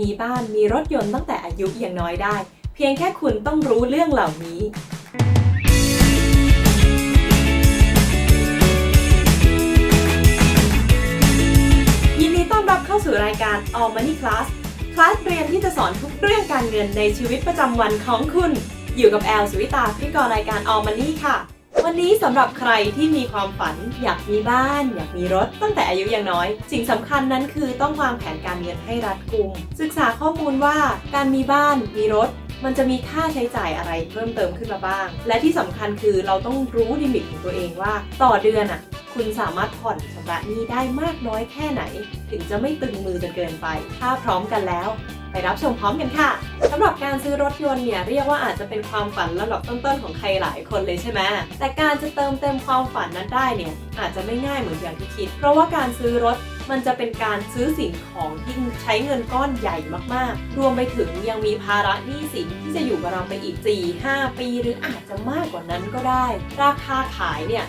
มีบ้านมีรถยนต์ตั้งแต่อายุยังน้อยได้ เพียงแค่คุณต้องรู้เรื่องเหล่านี้ ยินดีต้อนรับเข้าสู่รายการ All Money Class คลาสเรียนที่จะสอนทุกเรื่องการเงินในชีวิตประจำวันของคุณ อยู่กับแอลสุวิตาพิกรรายการ All Money ค่ะ วันนี้สำหรับใครที่มีความฝัน อยากมีบ้าน อยากมีรถตั้งแต่อายุยังน้อย สิ่งสำคัญนั้นคือต้องวางแผนการเงินให้รัดกุม ศึกษาข้อมูลว่าการมีบ้านมีรถมันจะมีค่าใช้จ่ายอะไรเพิ่มเติมขึ้นมาบ้าง และที่สำคัญคือเราต้องรู้ลิมิตของตัวเองว่า ต่อเดือนอะ คุณสามารถผ่อนชำระหนี้ได้มากน้อยแค่ไหน ถึงจะไม่ตึงมือจนเกินไป ถ้าพร้อมกันแล้ว ไปรับชมพร้อมกันค่ะสำหรับการซื้อรถยนต์เนี่ยเรียกว่าอาจจะเป็นความฝันลำดับต้นๆของใครหลายคนเลยใช่ไหมแต่การจะเติมเต็มความฝันนั้นได้เนี่ยอาจจะไม่ง่ายเหมือนอย่างที่คิด เพราะว่าการซื้อรถมันจะเป็นการซื้อสิ่งของที่ใช้เงินก้อนใหญ่มากๆ รวมไปถึงยังมีภาระหนี้สินที่จะอยู่กับเราไปอีก 4-5 ปี หรืออาจจะมากกว่านั้นก็ได้ ราคาขายเนี่ย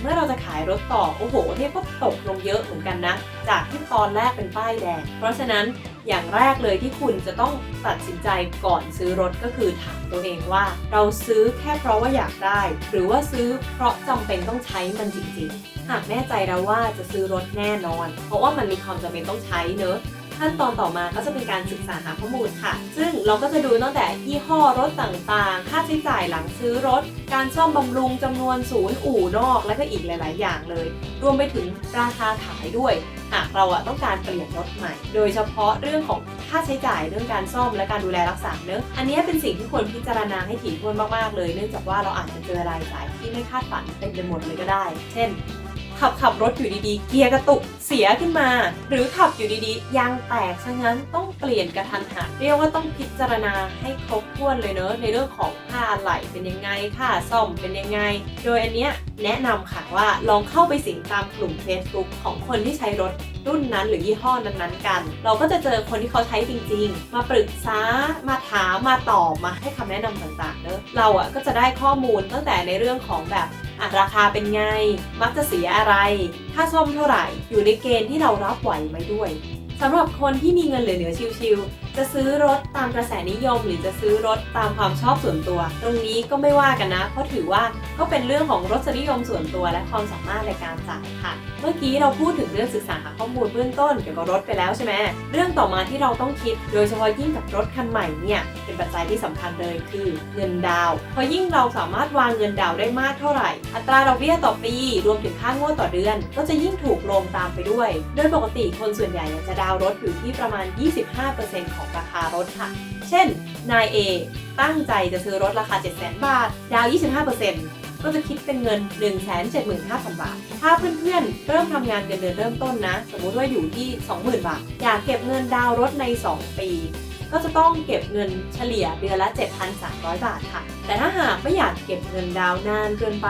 เมื่อเราจะขายรถต่อโอ้โหเรียกว่าตกลงเยอะเหมือนกันนะ จากที่ตอนแรกเป็นป้ายแดง เพราะฉะนั้นอย่างแรกเลยที่คุณจะต้องตัดสินใจก่อนซื้อรถก็คือถามตัวเองว่า เราซื้อแค่เพราะว่าอยากได้ หรือว่าซื้อเพราะจำเป็นต้องใช้มันจริงๆ หากแน่ใจแล้วว่าจะซื้อรถแน่นอน เพราะว่ามันมีความจำเป็นต้องใช้เนอะ ขั้นตอนต่อมาก็จะเป็นการศึกษาหาข้อมูลค่ะ ซึ่งเราก็จะดูตั้งแต่ยี่ห้อรถต่างๆ ค่าใช้จ่ายหลังซื้อรถ การซ่อมบำรุงจำนวนศูนย์อู่นอก และก็อีกหลาย ๆ อย่างเลย รวมไปถึงราคาขายด้วย หากเราอะต้องการเปลี่ยนรถใหม่ โดยเฉพาะเรื่องของค่าใช้จ่ายเรื่องการซ่อมและการดูแลรักษาเนอะอันนี้เป็นสิ่งที่ควรพิจารณาให้ถี่ถ้วนมากๆเลย เนื่องจากว่าเราอาจจะเจอรายจ่ายที่ไม่คาดฝันเต็มไปหมดเลยก็ได้ เช่น ขับขับรถอยู่ดีๆ เกียร์กระตุกเสียขึ้นมา หรือขับอยู่ดีๆ ยางแตกซะงั้นต้องเปลี่ยนกระทันหันเรียกว่าต้องพิจารณาให้ครบถ้วนเลยเนอะในเรื่องของค่าอะไหล่เป็นยังไงค่าซ่อมเป็นยังไง โดยอันเนี้ยแนะนำค่ะว่าลองเข้าไปสิงตามกลุ่ม Facebook ของคนที่ใช้รถ รุ่นนั้นหรือยี่ห้อนั้นๆกัน เราก็จะเจอคนที่เขาใช้จริง ๆ มาปรึกษามาถามมาตอบมาให้คำแนะนำต่างๆเนอะเราอะก็จะได้ข้อมูลตั้งแต่ในเรื่องของแบบอะราคาเป็นไง มักจะเสียอะไร ค่าซ่อมเท่าไหร่ อยู่ในเกณฑ์ที่เรารับไหวไหมด้วยสำหรับคนที่มีเงินเหลือๆชิวๆ จะซื้อรถตามกระแสนิยม หรือจะซื้อรถตามความชอบส่วนตัว ตรงนี้ก็ไม่ว่ากันนะ เพราะถือว่าก็เป็นเรื่องของรสนิยมส่วนตัวและความสามารถในการจ่ายค่ะ เมื่อกี้เราพูดถึงเรื่องศึกษาหาข้อมูลเบื้องต้นเกี่ยวกับรถไปแล้วใช่ไหมเรื่องต่อมาที่เราต้องคิด โดยเฉพาะยิ่งกับรถคันใหม่เนี่ยเป็นปัจจัยที่สำคัญเลยคือเงินดาวเพราะยิ่งเราสามารถวางเงินดาวได้มากเท่าไหร่ อัตราดอกเบี้ยต่อปี รวมถึงค่างวดต่อเดือน ก็จะยิ่งถูกลงตามไปด้วย โดยปกติคนส่วนใหญ่จะดาวรถอยู่ที่ประมาณ 25%ของราคารถค่ะ เช่นนาย A ตั้งใจจะซื้อรถราคา 700,000 บาท ดาว 25%ก็จะคิดเป็นเงิน 175,000 บาท ถ้าเพื่อนๆ เริ่มทำงานเงินเดือนเริ่มต้นนะ สมมุติว่าอยู่ที่ 20,000 บาท อยากเก็บเงินดาวรถใน 2 ปี ก็จะต้องเก็บเงินเฉลี่ยเดือนละ 7,300 บาทค่ะ แต่ถ้าหากไม่อยากเก็บเงินดาวนานเกินไป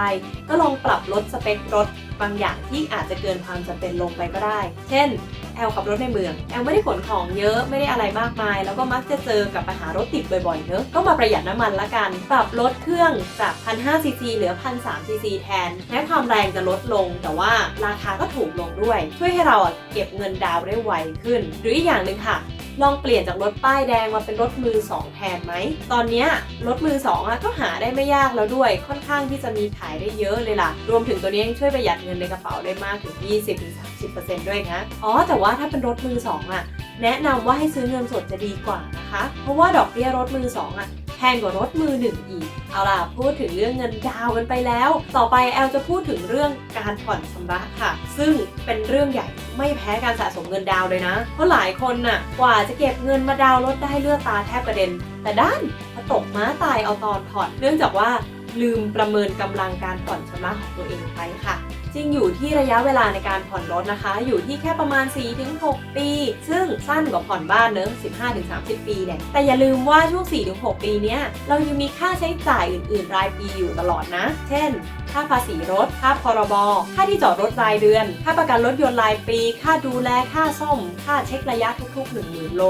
ก็ลองปรับลดสเปครถบางอย่างที่อาจจะเกินความจำเป็นลงไปก็ได้ เช่น แอลขับรถในเมือง แอลไม่ได้ขนของเยอะไม่ได้อะไรมากมาย แล้วก็มักจะเจอกับปัญหารถติดบ่อยๆเนอะก็มาประหยัดน้ำมันละกัน ปรับลดเครื่องจาก 1,500ซีซีเหลือ 1,300ซีซีแทนแม้ความแรงจะลดลง แต่ว่าราคาก็ถูกลงด้วย ช่วยให้เราเก็บเงินดาวน์ได้ไวขึ้น หรืออีกอย่างหนึ่งค่ะ ลองเปลี่ยนจากรถป้ายแดงมาเป็นรถมือสองแทนไหม ตอนนี้รถมือสองอะก็หาได้ไม่ยากแล้วด้วย ค่อนข้างที่จะมีขายได้เยอะเลยล่ะ รวมถึงตัวนี้ยังช่วยประหยัดเงินในกระเป๋าได้มากถึง 20-30%ด้วยนะ อ๋อ แต่ว่าถ้าเป็นรถมือสองอะแนะนำว่าให้ซื้อเงินสดจะดีกว่านะคะ เพราะว่าดอกเบี้ยรถมือสองอะ แพงกว่ารถมือหนึ่งอีก เอาล่ะ พูดถึงเรื่องเงินดาวกันไปแล้ว ต่อไปแอลจะพูดถึงเรื่องการผ่อนชำระค่ะ ซึ่งเป็นเรื่องใหญ่ไม่แพ้การสะสมเงินดาวเลยนะ เพราะหลายคนน่ะกว่าจะเก็บเงินมาดาวรถได้เลือดตาแทบกระเด็น แต่ด้านมาตกม้าตายเอาตอนผ่อนเนื่องจากว่าลืมประเมินกำลังการผ่อนชำระของตัวเองไปค่ะ จริงอยู่ที่ระยะเวลาในการผ่อนรถนะคะ อยู่ที่แค่ประมาณ 4-6 ปี ซึ่งสั้นกว่าผ่อนบ้านเนอะ15-30 ปีเนี่ยแต่อย่าลืมว่าช่วง 4-6 ปีเนี้ยเรายังมีค่าใช้จ่ายอื่น ๆ รายปีอยู่ตลอดนะ เช่น ค่าภาษีรถ ค่าพรบ ค่าที่จอดรถรายเดือน ค่าประกันรถยนต์รายปี ค่าดูแล ค่าซ่อม ค่าเช็คระยะทุก ๆ 1 0,000 โล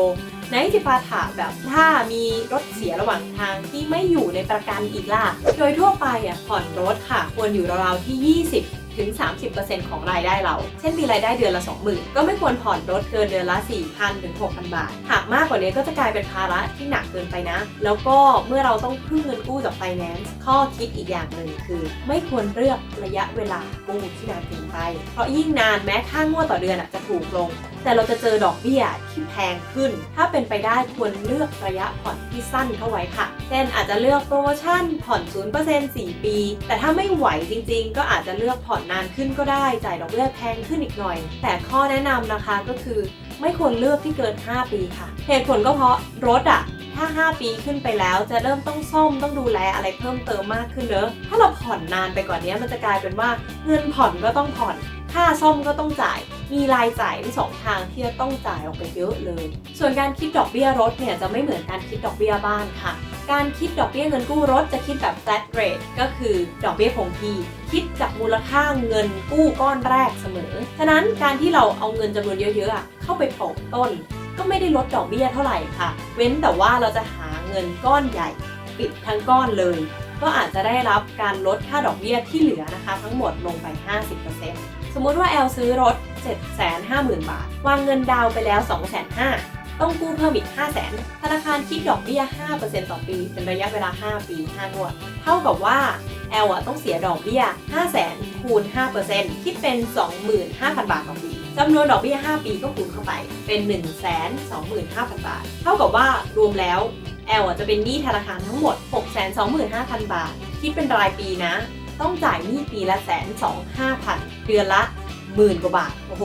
ไหนจิปาถาแบบถ้ามีรถเสียระหว่างทางที่ไม่อยู่ในประกันอีกล่ะ โดยทั่วไปอะผ่อนรถค่ะ ควรอยู่ราวๆที่ 20 ถึง 30%ของรายได้เรา เช่นมีรายได้เดือนละ 20,000 ก็ไม่ควรผ่อนรถเกินเดือนละ 4,000ถึง6,000 บาท หากมากกว่านี้ก็จะกลายเป็นภาระที่หนักเกินไปนะ แล้วก็เมื่อเราต้องพึ่งเงินกู้จากไฟแนนซ์ข้อคิดอีกอย่างหนึ่งคือ ไม่ควรเลือกระยะเวลากู้ที่นานเกินไป เพราะยิ่งนานแม้ค่างวดต่อเดือนจะถูกลง แต่เราจะเจอดอกเบี้ยที่แพงขึ้น ถ้าเป็นไปได้ควรเลือกระยะผ่อนที่สั้นเข้าไว้ค่ะ เช่นอาจจะเลือกโปรโมชั่นผ่อน 0% 4 ปี แต่ถ้าไม่ไหวจริงๆ ก็อาจจะเลือกผ่อนนานขึ้นก็ได้ จ่ายดอกเบี้ยแพงขึ้นอีกหน่อย แต่ข้อแนะนำนะคะก็คือ ไม่ควรเลือกที่เกิน 5 ปีค่ะ เหตุผลก็เพราะรถอะถ้า 5 ปีขึ้นไปแล้วจะเริ่มต้องซ่อมต้องดูแลอะไรเพิ่มเติมมากขึ้นเนอะ ถ้าเราผ่อนนานไปกว่านี้มันจะกลายเป็นว่าเงินผ่อนก็ต้องผ่อน ค่าซ่อมก็ต้องจ่าย มีรายจ่ายที่สองทางที่จะต้องจ่ายออกไปเยอะเลย ส่วนการคิดดอกเบี้ยรถเนี่ยจะไม่เหมือนการคิดดอกเบี้ยบ้านค่ะ การคิดดอกเบี้ยเงินกู้รถจะคิดแบบ flat rate ก็คือดอกเบี้ยคงที่คิดจากมูลค่าเงินกู้ก้อนแรกเสมอ ฉะนั้นการที่เราเอาเงินจำนวนเยอะๆเข้าไปโปะต้น ก็ไม่ได้ลดดอกเบี้ยเท่าไหร่ค่ะ เว้นแต่ว่าเราจะหาเงินก้อนใหญ่ ปิดทั้งก้อนเลย ก็อาจจะได้รับการลดค่าดอกเบี้ยที่เหลือนะคะ ทั้งหมดลงไป 50%สมมุติว่าแอลซื้อรถ 750,000 บาท วางเงินดาวน์ไปแล้ว 250,000 ต้องกู้เพิ่มอีก 500,000 ธนาคารคิดดอกเบี้ย 5%ต่อปี เป็นระยะเวลา 5 ปี 5 งวด เท่ากับว่าแอลอะต้องเสียดอกเบี้ย 500,000คูณ 5%คิดเป็น 25,000 บาทต่อปีจำนวนดอกเบี้ย 5 ปีก็คูณเข้าไปเป็น 125,000 บาท เท่ากับว่ารวมแล้ว แอลจะเป็นหนี้ธนาคารทั้งหมด 625,000 บาท คิดเป็นรายปีนะ ต้องจ่ายหนี้ปีละแสนสองห้าพันเดือนละหมื่นกว่าบาท โอ้โห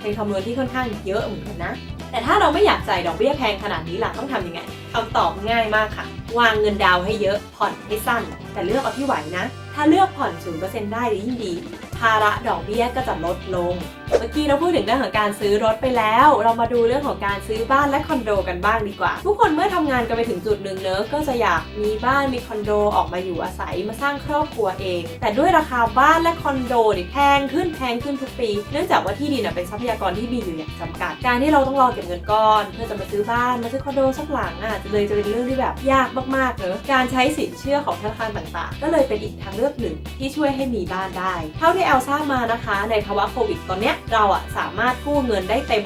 เป็นคำนวณที่ค่อนข้างเยอะเหมือนกันนะ แต่ถ้าเราไม่อยากจ่ายดอกเบี้ยแพงขนาดนี้ล่ะต้องทำยังไงคำตอบง่ายมากค่ะ วางเงินดาวน์ให้เยอะ ผ่อนให้สั้น แต่เลือกเอาที่ไหวนะ ถ้าเลือกผ่อน 0%ได้ยิ่งดี ภาระดอกเบี้ยก็จะลดลง เมื่อกี้เราพูดถึงเรื่องของการซื้อรถไปแล้ว เรามาดูเรื่องของการซื้อบ้านและคอนโดกันบ้างดีกว่า ทุกคนเมื่อทำงานกันไปถึงจุดหนึ่งเนอะก็จะอยากมีบ้านมีคอนโดออกมาอยู่อาศัยมาสร้างครอบครัวเอง แต่ด้วยราคาบ้านและคอนโดเนี่ยแพงขึ้นแพงขึ้นทุกปี เนื่องจากว่าที่ดินเป็นทรัพยากรที่มีอยู่อย่างจำกัด การที่เราต้องรอเก็บเงินก้อน เพื่อจะมาซื้อบ้านมาซื้อคอนโดสักหลังอะจะเลยจะเป็นเรื่องที่แบบยากมากๆเนอะการใช้สินเชื่อของธนาคารต่างๆ ก็เลยเป็นอีกทางเลือกหนึ่งที่ช่วยให้มีบ้านได้ เท่าที่แอลทราบมานะคะ ในภาวะโควิดตอนเนี้ยเราอะสามารถกู้เงินได้เต็ม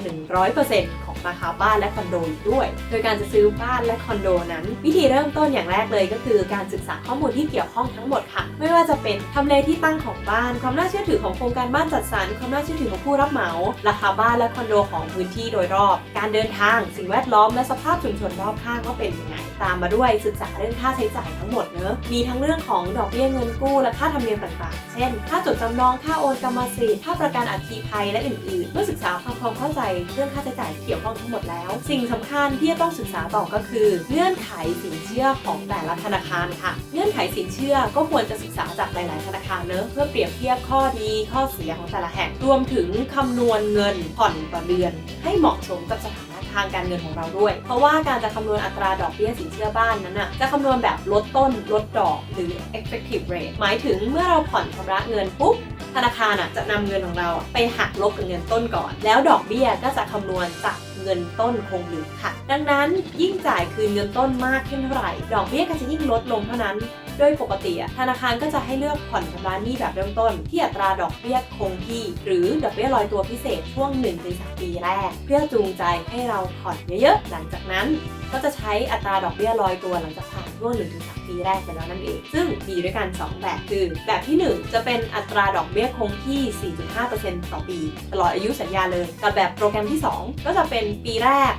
100%ของ ราคาบ้านและคอนโดอีกด้วย โดยการจะซื้อบ้านและคอนโดนั้น วิธีเริ่มต้นอย่างแรกเลยก็คือการศึกษาข้อมูลที่เกี่ยวข้องทั้งหมดค่ะ ไม่ว่าจะเป็นทำเลที่ตั้งของบ้าน ความน่าเชื่อถือของโครงการบ้านจัดสรร ความน่าเชื่อถือของผู้รับเหมา ราคาบ้านและคอนโดของพื้นที่โดยรอบ การเดินทาง สิ่งแวดล้อมและสภาพชุมชนรอบข้างว่าเป็นยังไง ตามมาด้วยศึกษาเรื่องค่าใช้จ่ายทั้งหมดเนอะ มีทั้งเรื่องของดอกเบี้ยเงินกู้และค่าธรรมเนียมต่าง ๆ เช่น ค่าจดจำนอง ค่าโอนกรรมสิทธิ์ ค่าประกันอัคคีภัย และอื่นๆ เมื่อศึกษาความความเข้าใจเรื่องค่าใช้จ่ายเกี่ยวข้องทั้งหมดแล้ว สิ่งสำคัญที่จะต้องศึกษาต่อก็คือ เงื่อนไขสินเชื่อของแต่ละธนาคารค่ะ เงื่อนไขสินเชื่อก็ควรจะศึกษาจากหลาย ๆ ธนาคารเนอะเพื่อเปรียบเทียบข้อดีข้อเสียของแต่ละแห่งรวมถึงคำนวณเงินผ่อนต่อเดือน ให้เหมาะสมกับสถานะทางการเงินของเราด้วย เพราะว่าการจะคำนวณอัตราดอกเบี้ยสินเชื่อบ้านนั้นน่ะ จะคำนวณแบบลดต้นลดดอกหรือ effective rate หมายถึงเมื่อเราผ่อนชำระเงินปุ๊บ ธนาคารอะจะนำเงินของเราไปหักลบกับเงินต้นก่อน แล้วดอกเบี้ยก็จะคำนวณจากเงินต้นคงเหลือค่ะ ดังนั้นยิ่งจ่ายคืนเงินต้นมากขึ้นเท่าไหร่ ดอกเบี้ยก็จะยิ่งลดลงเท่านั้น โดยปกติธนาคารก็จะให้เลือกผ่อนชำระหนี้แบบเริ่มต้น ที่อัตราดอกเบี้ยคงที่ หรือดอกเบี้ยลอยตัวพิเศษช่วง1-3ปีแรก เพื่อจูงใจให้เราผ่อนเยอะๆ หลังจากนั้น ก็จะใช้อัตราดอกเบี้ยลอยตัวหลังจากผ่านช่วง1-3ปีแรกไปแล้วนั่นเอง ซึ่งมีด้วยกัน 2 แบบคือ แบบที่ 1 จะเป็นอัตราดอกเบี้ยคงที่ 4.5%ต่อปี ตลอดอายุสัญญาเลย กับแบบโปรแกรมที่ 2 ก็จะเป็นปีแรก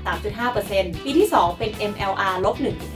3.5%ปีที่ 2 เป็น MLR ลบ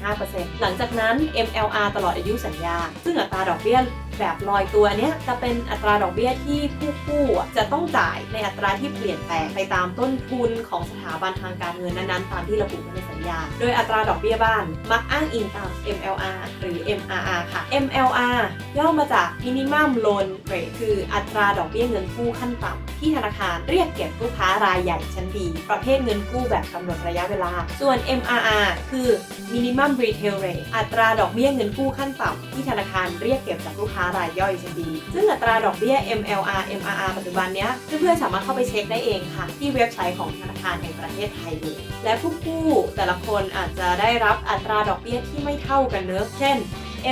1.5%หลังจากนั้น MLR ตลอดอายุสัญญา ซึ่งอัตราดอกเบี้ย แบบลอยตัวเนี้ยจะเป็นอัตราดอกเบี้ยที่ผู้กู้จะต้องจ่ายในอัตราที่เปลี่ยนแปลงไปตามต้นทุนของสถาบันทางการเงินนั้นๆ ตามที่ระบุไว้ในสัญญา โดยอัตราดอกเบี้ยบ้าน มักอ้างอิงตาม MLR หรือ MRR ค่ะ MLR ย่อมาจาก Minimum Loan Rate คืออัตราดอกเบี้ยเงินกู้ขั้นต่ำที่ธนาคารเรียกเก็บลูกค้ารายใหญ่ชั้นดี ประเภทเงินกู้แบบกำหนดระยะเวลา ส่วน MRR คือ Minimum Retail Rate อัตราดอกเบี้ยเงินกู้ขั้นต่ำที่ธนาคารเรียกเก็บจากลูกค้ารายย่อยชั้นดี ซึ่งอัตราดอกเบี้ย MLR MRR ปัจจุบันเนี้ยเพื่อนๆสามารถเข้าไปเช็คได้เองค่ะ ที่เว็บไซต์ของธนาคารแห่งประเทศไทยเลยและผู้กู้แต่ละคนอาจจะได้รับอัตราดอกเบี้ยที่ไม่เท่ากันเนอะเช่น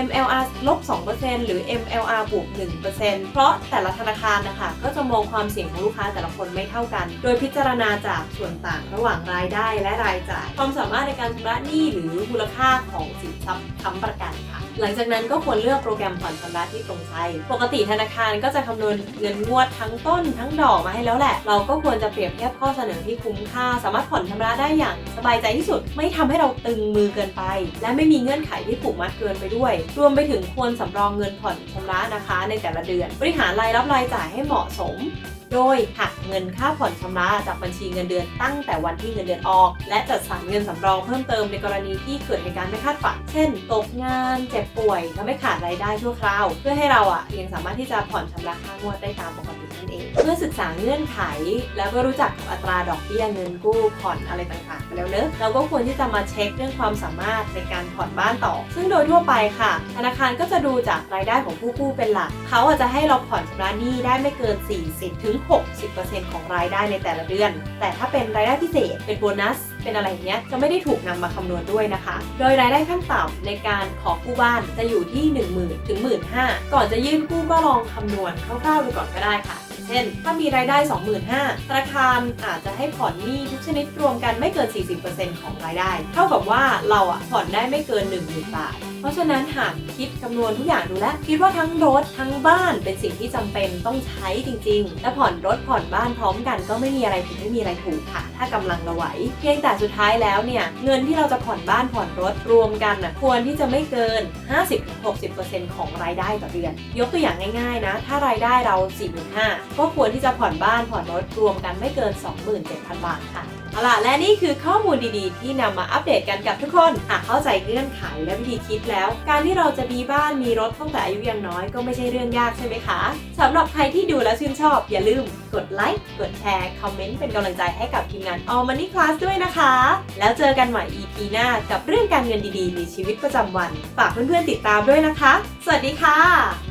MLR ลบ 2%หรือ MLR บวก 1%เพราะแต่ละธนาคารนะคะ ก็จะมองความเสี่ยงของลูกค้าแต่ละคนไม่เท่ากัน โดยพิจารณาจากส่วนต่างระหว่างรายได้และรายจ่าย ความสามารถในการชำระหนี้หรือมูลค่าของสินทรัพย์ค้ำประกันค่ะ หลังจากนั้นก็ควรเลือกโปรแกรมผ่อนชำระที่ตรงใจ ปกติธนาคารก็จะคำนวณเงินงวดทั้งต้นทั้งดอกมาให้แล้วแหละ เราก็ควรจะเปรียบเทียบข้อเสนอที่คุ้มค่า สามารถผ่อนชำระได้อย่างสบายใจที่สุด ไม่ทำให้เราตึงมือเกินไป และไม่มีเงื่อนไขที่ผูกมัดเกินไปด้วย รวมไปถึงควรสำรองเงินผ่อนชำระนะคะในแต่ละเดือน บริหารรายรับรายจ่ายให้เหมาะสม โดยหักเงินค่าผ่อนชำระจากบัญชีเงินเดือนตั้งแต่วันที่เงินเดือนออก และจัดสรรเงินสำรองเพิ่มเติมในกรณีที่เกิดเหตุการณ์ไม่คาดฝัน เช่น ตกงานเจ็บป่วยทำให้ขาดรายได้ชั่วคราว เพื่อให้เราอะยังสามารถที่จะผ่อนชำระค่างวดได้ตามปกติ เองเมื่อศึกษาเงื่อนไข แล้วก็รู้จักกับอัตราดอกเบี้ยเงินกู้ผ่อนอะไรต่างๆไปแล้วเนอะเราก็ควรที่จะมาเช็คเรื่องความสามารถในการผ่อนบ้านต่อ ซึ่งโดยทั่วไปค่ะ ธนาคารก็จะดูจากรายได้ของผู้กู้เป็นหลัก เขาอาจจะให้เราผ่อนชำระหนี้ได้ไม่เกิน 40ถึง60%ของรายได้ในแต่ละเดือน แต่ถ้าเป็นรายได้พิเศษเป็นโบนัสเป็นอะไรเงี้ยจะไม่ได้ถูกนำมาคำนวณด้วยนะคะ โดยรายได้ขั้นต่ำในการขอกู้บ้านจะอยู่ที่ 10,000 ถึง 15,000 ก่อนจะยื่นกู้ก็ลองคำนวณคร่าวๆดูก่อนก็ได้ค่ะ เช่น ถ้ามีรายได้ 25,000ธนาคารอาจจะให้ผ่อนหนี้ทุกชนิดรวมกันไม่เกิน 40%ของรายได้ เท่ากับว่าเราอะผ่อนได้ไม่เกิน 10,000บาทเพราะฉะนั้นหากคิดคำนวณทุกอย่างดูแล้วคิดว่าทั้งรถทั้งบ้านเป็นสิ่งที่จำเป็นต้องใช้จริง ๆ และผ่อนรถผ่อนบ้านพร้อมกันก็ไม่มีอะไรผิดไม่มีอะไรถูกค่ะ ถ้ากำลังเราไหวเพียงแต่สุดท้ายแล้วเนี่ยเงินที่เราจะผ่อนบ้านผ่อนรถรวมกันน่ะควรที่จะไม่เกิน 50-60%ของรายได้ต่อเดือน ยกตัวอย่างง่ายๆนะ ถ้ารายได้เรา 45,000ก็ควรที่จะผ่อนบ้านผ่อนรถรวมกันไม่เกิน 27,000 บาทค่ะ เอาล่ะและนี่คือข้อมูลดีๆ ที่นำมาอัปเดตกันกับทุกคนหากเข้าใจเงื่อนไขและวิธีคิดแล้ว การที่เราจะมีบ้านมีรถตั้งแต่อายุยังน้อยก็ไม่ใช่เรื่องยากใช่ไหมคะสำหรับใครที่ดูแล้วชื่นชอบ อย่าลืมกดไลค์กดแชร์ คอมเมนต์เป็นกำลังใจให้กับทีมงาน All Money Class ด้วยนะคะ แล้วเจอกันใหม่ EP หน้ากับเรื่องการเงินดีๆ ในชีวิตประจำวัน ฝากเพื่อนๆติดตามด้วยนะคะ สวัสดีค่ะ